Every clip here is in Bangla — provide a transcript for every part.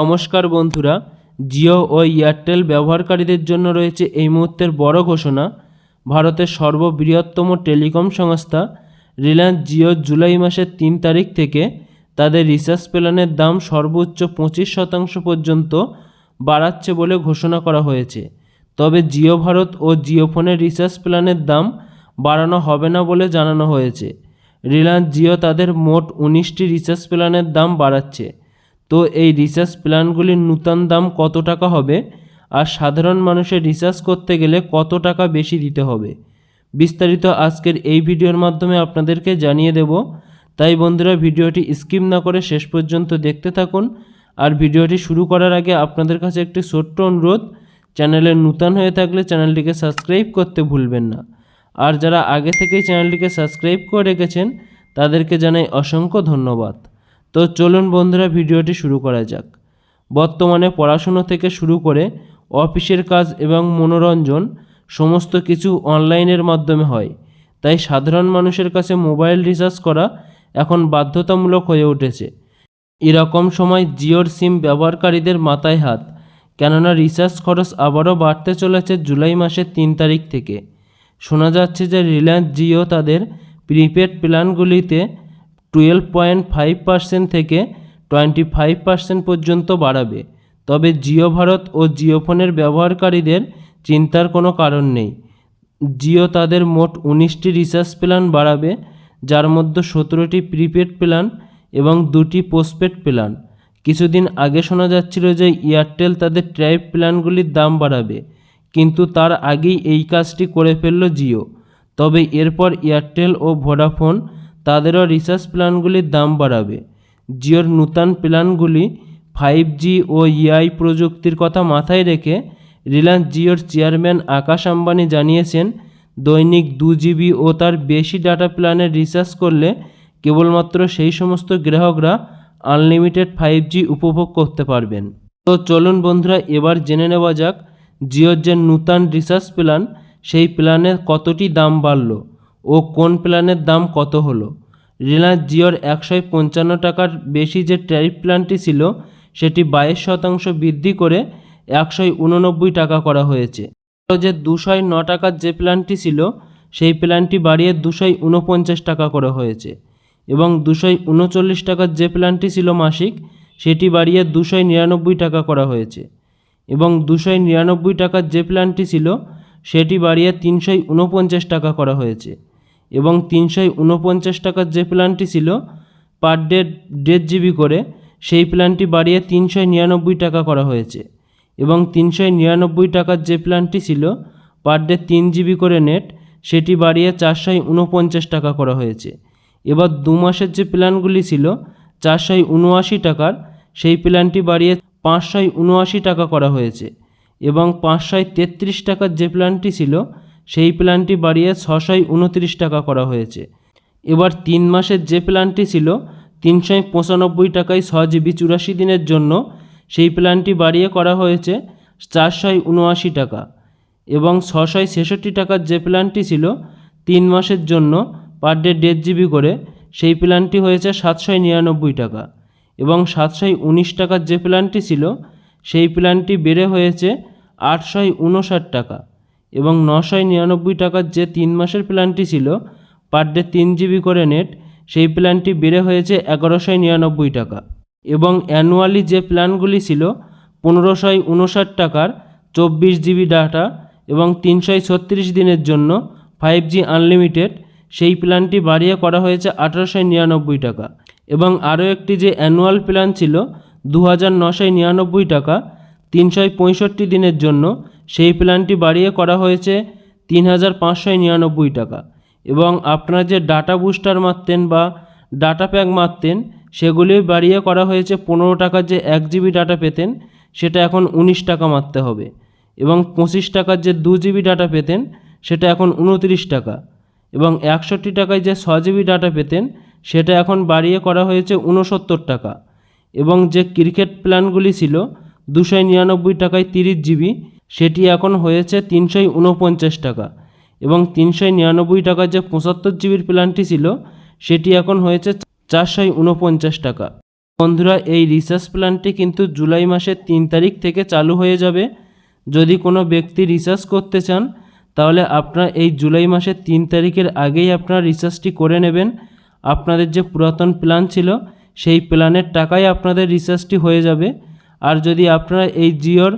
নমস্কার বন্ধুরা, জিও ও এয়ারটেল ব্যবহারকারীদের জন্য রয়েছে এই মুহূর্তের বড় ঘোষণা। ভারতের সর্ববৃহত্তম টেলিকম সংস্থা রিলায়েন্স জিও জুলাই মাসের তিন তারিখ থেকে তাদের রিচার্জ প্ল্যানের দাম সর্বোচ্চ পঁচিশ শতাংশ পর্যন্ত বাড়াচ্ছে বলে ঘোষণা করা হয়েছে। তবে জিও ভারত ও জিও ফোনের রিচার্জ প্ল্যানের দাম বাড়ানো হবে না বলে জানানো হয়েছে। রিলায়েন্স জিও তাদের মোট উনিশটি রিচার্জ প্ল্যানের দাম বাড়াচ্ছে। তো এই রিচার্জ প্ল্যানগুলির নূতন দাম কত টাকা হবে? আর সাধারণ মানুষের রিচার্জ করতে গেলে কত টাকা বেশি দিতে হবে? বিস্তারিত আজকের এই ভিডিওর মাধ্যমে আপনাদেরকে জানিয়ে দেব। তাই বন্ধুরা, ভিডিওটি স্কিপ না করে শেষ পর্যন্ত দেখতে থাকুন। আর ভিডিওটি শুরু করার আগে আপনাদের কাছে একটি ছোট্ট অনুরোধ, চ্যানেলে নূতন হয়ে থাকলে চ্যানেলটিকে সাবস্ক্রাইব করতে ভুলবেন না। আর যারা আগে থেকেই চ্যানেলটিকে সাবস্ক্রাইব করে রেখেছেন, তাদেরকে জানাই অসংখ্য ধন্যবাদ। তো চলুন বন্ধুরা ভিডিওটি শুরু করা যাক। বর্তমানে পড়াশুনো থেকে শুরু করে অফিসের কাজ এবং মনোরঞ্জন সমস্ত কিছু অনলাইনের মাধ্যমে হয়। তাই সাধারণ মানুষের কাছে মোবাইল রিচার্জ করা এখন বাধ্যতামূলক হয়ে উঠেছে। এরকম সময় জিওর সিম ব্যবহারকারীদের মাথায় হাত, কেননা রিচার্জ খরচ আবারও বাড়তে চলেছে জুলাই মাসের তিন তারিখ থেকে। শোনা যাচ্ছে যে রিলায়েন্স জিও তাদের প্রিপেড প্ল্যানগুলিতে টুয়েলভ পয়েন্ট ফাইভ পার্সেন্ট থেকে টোয়েন্টি ফাইভ পার্সেন্ট পর্যন্ত বাড়াবে। তবে জিও ভারত ও জিও ফোনের ব্যবহারকারীদের চিন্তার কোনো কারণ নেই। জিও তাদের মোট উনিশটি রিচার্জ প্ল্যান বাড়াবে, যার মধ্যে সতেরোটি প্রিপেড প্ল্যান এবং দুটি পোস্টপেড প্ল্যান কিছুদিন আগে শোনা যাচ্ছিল যে এয়ারটেল তাদের ট্রাইব প্ল্যানগুলির দাম বাড়াবে, কিন্তু তার আগেই এই কাজটি করে ফেলল জিও। তবে এরপর এয়ারটেল ও ভোডাফোন তাদেরও রিচার্জ প্ল্যানগুলির দাম বাড়াবে। জিওর নূতন প্ল্যানগুলি ফাইভ জি ও ইআই প্রযুক্তির কথা মাথায় রেখে রিলায়েন্স জিওর চেয়ারম্যান আকাশ আম্বানি জানিয়েছেন, দৈনিক দু জিবি ও তার বেশি ডাটা প্ল্যানের রিচার্জ করলে কেবলমাত্র সেই সমস্ত গ্রাহকরা আনলিমিটেড ফাইভ জি উপভোগ করতে পারবেন। তো চলুন বন্ধুরা, এবার জেনে নেওয়া যাক জিওর যে নূতন রিচার্জ প্ল্যান সেই প্ল্যানের কতটি দাম বাড়লো। ও কোন প্ল্যানের দাম কত হলো? রিলায়েন্স জিওর একশো পঞ্চান্ন টাকার বেশি যে ট্যারিফ প্ল্যানটি ছিল, সেটি বাইশ শতাংশ বৃদ্ধি করে একশো উননব্বই টাকা করা হয়েছে। যে দুশো ন টাকার যে প্ল্যানটি ছিল, সেই প্ল্যানটি বাড়িয়ে দুশো উনপঞ্চাশ টাকা করা হয়েছে এবং দুশো উনচল্লিশ টাকার যে প্ল্যানটি ছিল মাসিক, সেটি বাড়িয়ে দুশো নিরানব্বই টাকা করা হয়েছে এবং দুশো নিরানব্বই টাকার যে প্ল্যানটি ছিল, সেটি বাড়িয়ে তিনশো উনপঞ্চাশ টাকা করা হয়েছে। এবং তিনশো উনপঞ্চাশ টাকার যে প্ল্যানটি ছিল, পার ডে, দেড় জিবি করে, সেই প্ল্যানটি বাড়িয়ে তিনশো নিরানব্বই টাকা করা হয়েছে। এবং তিনশো নিরানব্বই টাকার যে প্ল্যানটি ছিল, পার ডে তিন জিবি করে নেট, সেটি বাড়িয়ে চারশো উনপঞ্চাশ টাকা করা হয়েছে। এবার দু মাসের যে প্ল্যানগুলি ছিল, চারশো উনআশি টাকার, সেই প্ল্যানটি বাড়িয়ে পাঁচশো উনআশি টাকা করা হয়েছে। এবং পাঁচশো তেত্রিশ টাকার যে প্ল্যানটি ছিল সেই প্ল্যানটি বাড়িয়ে ছশোয় উনত্রিশ টাকা করা হয়েছে। এবার তিন মাসের যে প্ল্যানটি ছিল তিনশোয় পঁচানব্বই টাকায় ছ জিবি চুরাশি দিনের জন্য সেই প্ল্যানটি বাড়িয়ে করা হয়েছে চারশো উনআশি টাকা এবং ছশো ছেষট্টি টাকার যে প্ল্যানটি ছিল, তিন মাসের জন্য পার ডে দেড় জিবি করে সেই প্ল্যানটি হয়েছে সাতশো নিরানব্বই টাকা এবং সাতশো উনিশ টাকার যে প্ল্যানটি ছিল, সেই প্ল্যানটি বেড়ে হয়েছে আটশো উনষাট টাকা। এবং নশো নিরানব্বই টাকার যে তিন মাসের প্ল্যানটি ছিল পার ডে তিন জিবি করে নেট সেই প্ল্যানটি বেড়ে হয়েছে এগারোশো নিরানব্বই টাকা। এবং অ্যানুয়ালি যে প্ল্যানগুলি ছিল পনেরোশো উনষাট টাকার চব্বিশ জিবি ডাটা এবং তিনশো ছত্রিশ দিনের জন্য ফাইভ জি আনলিমিটেড সেই প্ল্যানটি বাড়িয়ে করা হয়েছে আঠারোশো নিরানব্বই টাকা। এবং আরও একটি যে অ্যানুয়াল প্ল্যান ছিল দু হাজার নশো নিরানব্বই টাকা তিনশো পঁয়ষট্টি দিনের জন্য সেই প্ল্যানটি বাড়িয়ে করা হয়েছে তিন হাজার পাঁচশো নিরানব্বই টাকা এবং আপনারা যে ডাটা বুস্টার মারতেন বা ডাটা প্যাক মারতেন, সেগুলি বাড়িয়ে করা হয়েছে পনেরো টাকার যে এক জিবি ডাটা পেতেন, সেটা এখন উনিশ টাকা মারতে হবে এবং পঁচিশ টাকার যে দু জিবি ডাটা পেতেন, সেটা এখন উনত্রিশ টাকা এবং একষট্টি টাকায় যে ছ জিবি ডাটা পেতেন, সেটা এখন বাড়িয়ে করা হয়েছে উনসত্তর টাকা এবং যে ক্রিকেট প্ল্যানগুলি ছিল দুশো নিরানব্বই টাকায় তিরিশ জিবি সেটি এখন হয়েছে তিনশো উনপঞ্চাশ টাকা এবং তিনশো নিরানব্বই টাকার যে পঁচাত্তর জিবির প্ল্যানটি ছিল, সেটি এখন হয়েছে চারশো উনপঞ্চাশ টাকা। বন্ধুরা, এই রিচার্জ প্ল্যানটি কিন্তু জুলাই মাসের তিন তারিখ থেকে চালু হয়ে যাবে। যদি কোনো ব্যক্তি রিচার্জ করতে চান, তাহলে আপনারা এই জুলাই মাসের তিন তারিখের আগেই আপনারা রিচার্জটি করে নেবেন। আপনাদের যে পুরাতন প্ল্যান ছিল, সেই প্ল্যানের টাকায় আপনাদের রিচার্জটি হয়ে যাবে। আর যদি আপনারা এই জিওর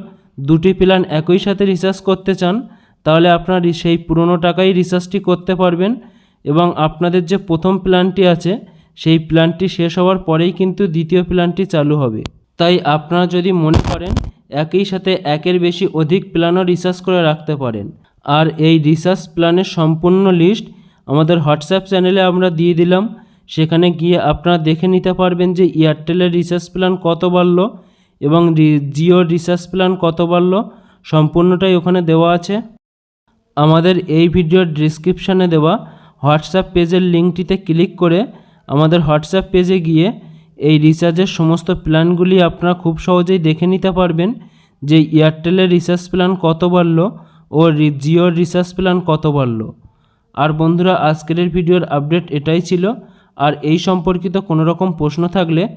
দুটি প্ল্যান একই সাথে রিচার্জ করতে চান, তাহলে আপনার সেই পুরনো টাকায় রিচার্জটি করতে পারবেন এবং আপনাদের যে প্রথম প্ল্যানটি আছে, সেই প্ল্যানটি শেষ হওয়ার পরেই কিন্তু দ্বিতীয় প্ল্যানটি চালু হবে। তাই আপনারা যদি মনে করেন, একই সাথে একের বেশি অধিক প্ল্যানও রিচার্জ করে রাখতে পারেন। আর এই রিচার্জ প্ল্যানের সম্পূর্ণ লিস্ট আমাদের হোয়াটসঅ্যাপ চ্যানেলে আমরা দিয়ে দিলাম। সেখানে গিয়ে আপনারা দেখে নিতে পারবেন যে এয়ারটেলের রিচার্জ প্ল্যান কত বাড়লো। এবং রি- জিওর রিচার্জ প্ল্যান কত বাড়লো, সম্পূর্ণটাই ওখানে দেওয়া আছে। আমাদের এই ভিডিওর ডিসক্রিপশানে দেওয়া হোয়াটসঅ্যাপ পেজের লিঙ্কটিতে ক্লিক করে আমাদের হোয়াটসঅ্যাপ পেজে গিয়ে এই রিচার্জের সমস্ত প্ল্যানগুলি আপনারা খুব সহজেই দেখে নিতে পারবেন যে এয়ারটেলের রিচার্জ প্ল্যান কত বাড়লো ও জিওর রিচার্জ প্ল্যান কত বাড়লো। আর বন্ধুরা, আজকের ভিডিওর আপডেট এটাই ছিল। আর এই সম্পর্কিত কোনো রকম প্রশ্ন থাকলে